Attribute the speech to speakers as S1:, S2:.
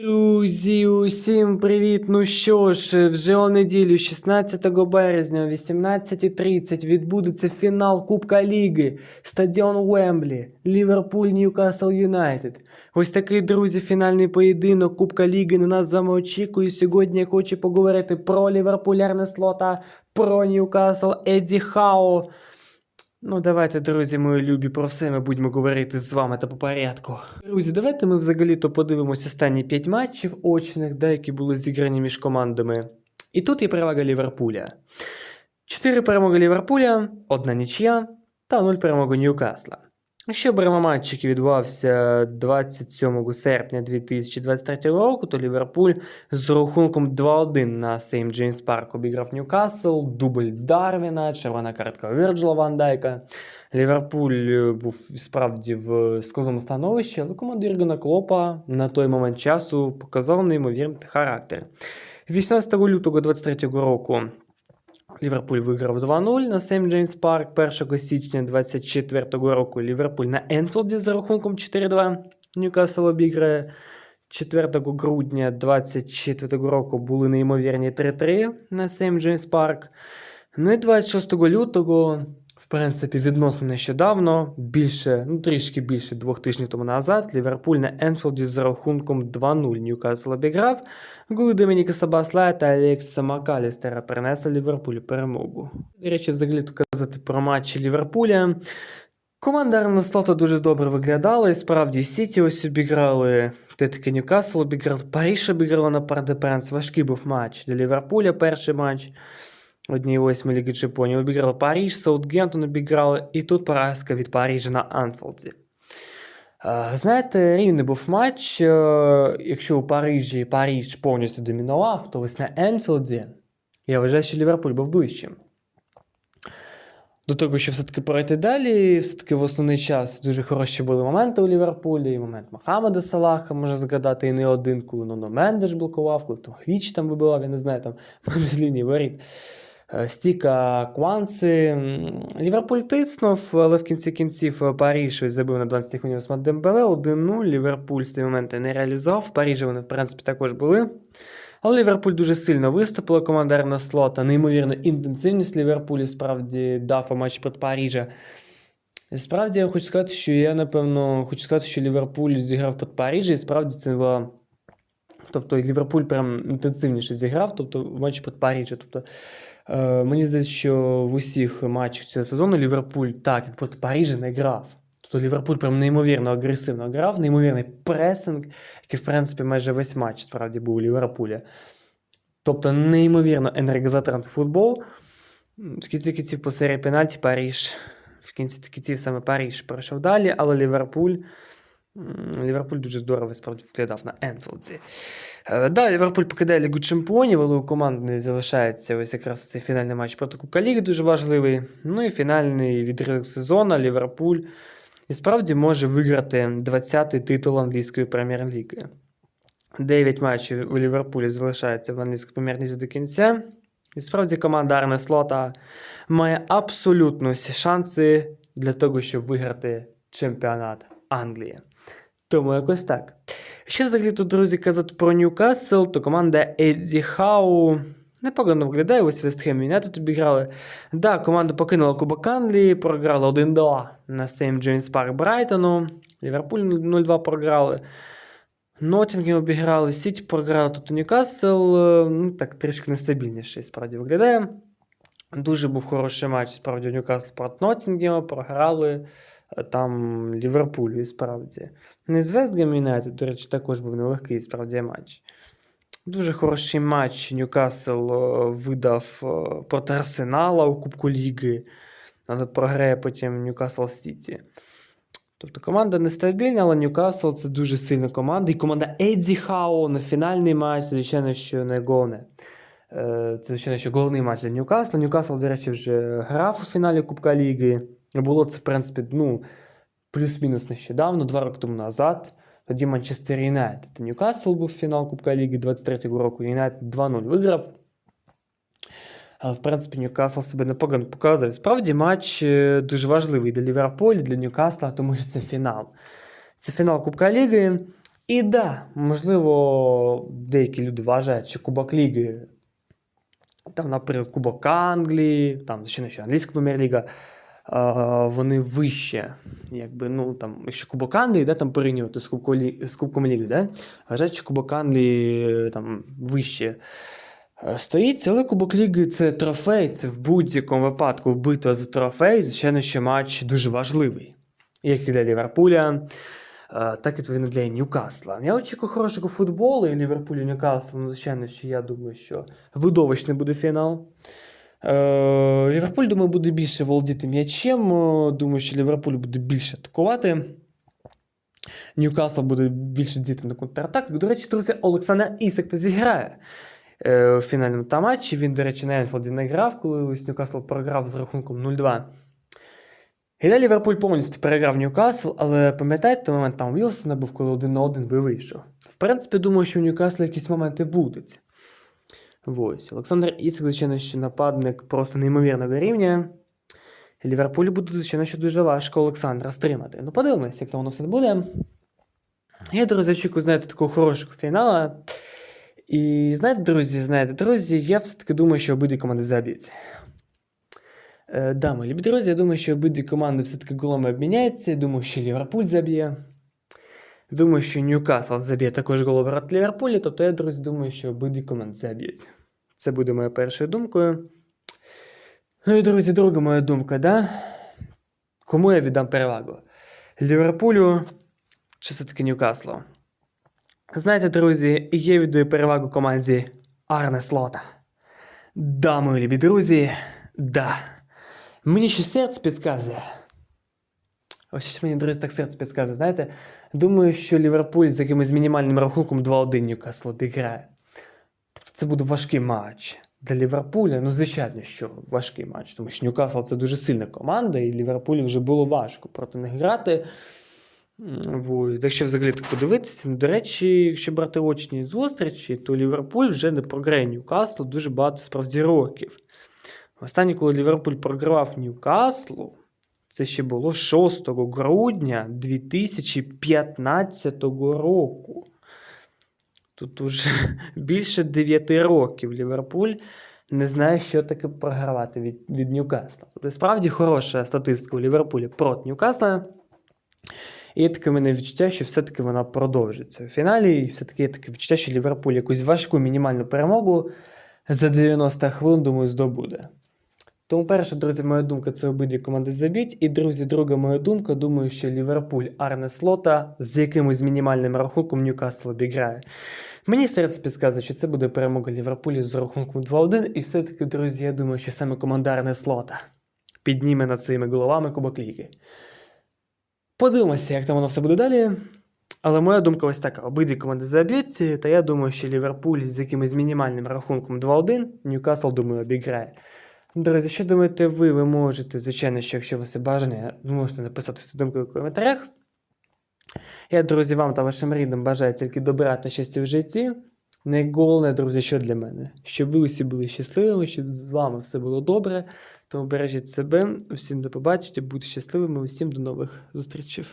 S1: Друзі, усім привіт! Ну що ж, вже у неділю, 16 березня о 18.30 відбудеться фінал Кубка Ліги, стадіон Уемблі, Ліверпуль Ньюкасл Юнайтед. Ось такий, друзі, фінальний поєдинок Кубка Ліги на нас з вами очікує. Сьогодні я хочу поговорити про ліверпулярне слота, про Ньюкасл Едді Хау. Ну, давайте, друзі, мої любі, про все ми будемо говорити з вами та по порядку. Друзі, давайте ми взагалі-то подивимося останні 5 матчів очних, да, які були зіграні між командами. І тут є перевага Ліверпуля. 4 перемоги Ліверпуля, одна нічия та 0 перемоги Ньюкасла. Якщо беремо відбувався 27 серпня 2023 року, то Ліверпуль з рахунком 2-1 на Сейм Джеймс Парк обіграв Ньюкасл, дубль Дарвіна, червона картка Вірджила Ван Дайка. Ліверпуль е, був справді в складному становищі, але команда Іргена Клопа на той момент часу показала неймовірний характер. 18 лютого 2023 року Ліверпуль виграв 2-0 на Сейм Джеймс Парк 1 січня 2024 року. Ліверпуль на Енфілді за рахунком 4-2. Ньюкасл обіграє 4 грудня 2024 року були неймовірні 3-3 на Сейм Джеймс Парк. Ну і 26 лютого, принципі, відносно нещодавно, більше, ну трішки більше двох тижнів тому назад, Ліверпуль на Енфілді за рахунком 2-0 Ньюкасл обіграв. Голи Домініка Сабасла та Алекса Макалістера принесли Ліверпулю перемогу. До речі, взагалі то казати про матчі Ліверпуля. Команда Арнеслота дуже добре виглядала, і справді Сіті ось обіграли, те таки Ньюкасл обіграв, Паріж обіграла на Парде Пренс. Важкий був матч для Ліверпуля, перший матч. Одній восьми Ліги Чемпіонів обіграли Паріж, Саутгемптон обіграли, і тут поразка від Парижа на Анфілді. Знаєте, рівний був матч. Якщо у Парижі Париж повністю домінував, то ось на Енфілді я вважаю, що Ліверпуль був ближчим. До того, що все-таки пройти далі, все-таки в основний час дуже хороші були моменти у Ліверпулі, і момент Мохаммеда Салаха можна згадати, і не один, коли Ноно Мендеш блокував, коли там Хвіч там вибивав, я не знаю, там з лінії воріт. Е, Стіка Кванси. Ліверпуль тиснув, але в кінці кінців е, Паріж ось забив на 20 хвилин з Дембеле 1-0. Ліверпуль з цього моменти не реалізував. В Парижі вони, в принципі, також були. Але Ліверпуль дуже сильно виступила команда Арна Слота. Неймовірно, інтенсивність Ліверпулі справді дав у матч проти Парижа. Справді я хочу сказати, що я, напевно, хочу сказати, що Ліверпуль зіграв під Парижі, і справді це була. Тобто Ліверпуль прям інтенсивніше зіграв, тобто в матчі під Парижа. Тобто, е, мені здається, що в усіх матчах цього сезону Ліверпуль так, як проти Парижа, не грав. Тобто Ліверпуль прям неймовірно агресивно грав, неймовірний пресинг, який, в принципі, майже весь матч справді був у Ліверпуля. Тобто, неймовірно енергозатратний футбол. В кінці кінців по серії пенальті Париж. В кінці кінців саме Париж пройшов далі, але Ліверпуль. Ліверпуль дуже здорово справді виглядав на Енфілді. Е, Да, Ліверпуль покидає Лігу Чемпіонів, але у команди залишається ось якраз цей фінальний матч проти Кубка Ліги дуже важливий. Ну і фінальний відрив сезону Ліверпуль і справді може виграти 20-й титул англійської прем'єр-ліги. 9 матчів у Ліверпулі залишається в англійській прем'єр-лізі до кінця. І справді команда Арне Слота має абсолютно всі шанси для того, щоб виграти чемпіонат Англії. Тому якось так. Що взагалі тут, друзі, казати про Ньюкасл, то команда Едді Хау непогано виглядає, ось Вестхем Юнайтед обіграли. Да, команда покинула Кубок Англії, програла 1-2 на Сейм Джеймс Парк Брайтону. Ліверпуль 0-2 програли. Ноттінгем обіграли, Сіті програли, тобто Ньюкасл е, ну, так трішки нестабільніше справді виглядає. Дуже був хороший матч справді Ньюкасл проти Ноттінгема, програли там Ліверпулю і справді. Не з Вестгем Юнайтед, до речі, також був нелегкий справді матч. Дуже хороший матч Ньюкасл е, видав е, проти Арсенала у Кубку Ліги, але програє потім Ньюкасл Сіті. Тобто команда нестабільна, але Ньюкасл це дуже сильна команда. І команда Едді Хау на фінальний матч, звичайно, що не головне. Е, Це, звичайно, що головний матч для Ньюкасла. Ньюкасл, до речі, вже грав у фіналі Кубка Ліги. Було це, в принципі, ну, плюс-мінус нещодавно, два роки тому назад. Тоді Манчестер Юнайтед. та Ньюкасл був фінал Кубка Ліги 23-го року. Юнайтед 2-0 виграв. Але, в принципі, Ньюкасл себе непогано показує. Справді, матч е, дуже важливий для Ліверпуля, для Ньюкасла, тому що це фінал. Це фінал Кубка Ліги. І да, можливо, деякі люди вважають, що Кубок Ліги, там, наприклад, Кубок Англії, там ще не що, англійська прем'єр-ліга, вони вище. Якби, ну, там, якщо Кубок Англії, там порівнювати з з Кубком Ліги, да, вважають, що Кубок Англії е, там, вище е, стоїть, але Кубок Ліги це трофей, це в будь-якому випадку битва за трофей, звичайно, що матч дуже важливий. Як і для Ліверпуля, е, так і відповідно для Ньюкасла. Я очікую хорошого футболу і Ліверпуль і Ньюкасл. Ну, звичайно, що я думаю, що видовищний буде фінал. Е, Ліверпуль, думаю, буде більше володіти м'ячем. Е, Думаю, що Ліверпуль буде більше атакувати. Ньюкасл буде більше діти на контратаках. До речі, друзі, Олександр Ісак зіграє е, у фінальному та матчі. Він, до речі, на Енфілді не грав, коли ось Ньюкасл програв з рахунком 0-2. І Ліверпуль повністю переграв Ньюкасл, але пам'ятаєте, момент там Вілсона був, коли один на один вийшов. В принципі, думаю, що у Ньюкасла якісь моменти будуть. Ось. Олександр Ісак, звичайно, що нападник просто неймовірного рівня. Ліверпулю буде, звичайно, що дуже важко Олександра стримати. Ну, подивимось, як там воно все буде. Я, друзі, очікую, знаєте, такого хорошого фіналу. І знаєте, друзі, знаєте, друзі, я все-таки думаю, що обидві команди заб'ються. Е, да, мої любі друзі, я думаю, що обидві команди все-таки голами обміняються. Я думаю, що Ліверпуль заб'є. Думаю, що Ньюкасл заб'є також гол ворот Ліверпулі. Тобто я, друзі, думаю, що обидві команди заб'ють. Це буде моєю першою думкою. Ну і, друзі, друга моя думка, да? Кому я віддам перевагу? Ліверпулю чи все-таки Ньюкаслу? Знаєте, друзі, я віддаю перевагу команді Арне Слота. Да, мої любі друзі, да. Мені ще серце підказує. Ось що мені, друзі, так серце підказує, знаєте? Думаю, що Ліверпуль з якимось мінімальним рахунком 2-1 Ньюкасл обіграє. Це буде важкий матч. Для Ліверпуля, ну, звичайно, що важкий матч, тому що Ньюкасл це дуже сильна команда, і Ліверпулю вже було важко проти них грати. Якщо взагалі так подивитися, ну, до речі, якщо брати очні зустрічі, то Ліверпуль вже не програє Ньюкаслу дуже багато справді років. Останнє, коли Ліверпуль програвав Ньюкаслу, це ще було 6 грудня 2015 року. Тут уже більше 9 років Ліверпуль не знає, що таке програвати від, від Ньюкасла. Тобто, справді хороша статистика у Ліверпуля проти Ньюкасла. І є таке мене відчуття, що все-таки вона продовжиться в фіналі. І все-таки є таке відчуття, що Ліверпуль якусь важку мінімальну перемогу за 90 хвилин, думаю, здобуде. Тому перша, друзі, моя думка, це обидві команди заб'ють. І, друзі, друга моя думка, думаю, що Ліверпуль Арне Слота з якимось мінімальним рахунком Ньюкасл обіграє. Мені серце підказує, що це буде перемога Ліверпулю з рахунком 2-1. І все-таки, друзі, я думаю, що саме команда Арне Слота підніме над своїми головами Кубок Ліги. Подивимося, як там воно все буде далі. Але моя думка ось така: обидві команди заб'ють, та я думаю, що Ліверпуль з якимось мінімальним рахунком 2-1, Ньюкасл, думаю, обіграє. Друзі, що думаєте ви? Ви можете, звичайно, що якщо у вас є бажання, ви можете написати свою думку в коментарях. Я, друзі, вам та вашим рідним бажаю тільки добра та щастя в житті. Найголовніше, друзі, що для мене, щоб ви усі були щасливими, щоб з вами все було добре. Тому бережіть себе, усім до побачення, будьте щасливими, усім до нових зустрічей.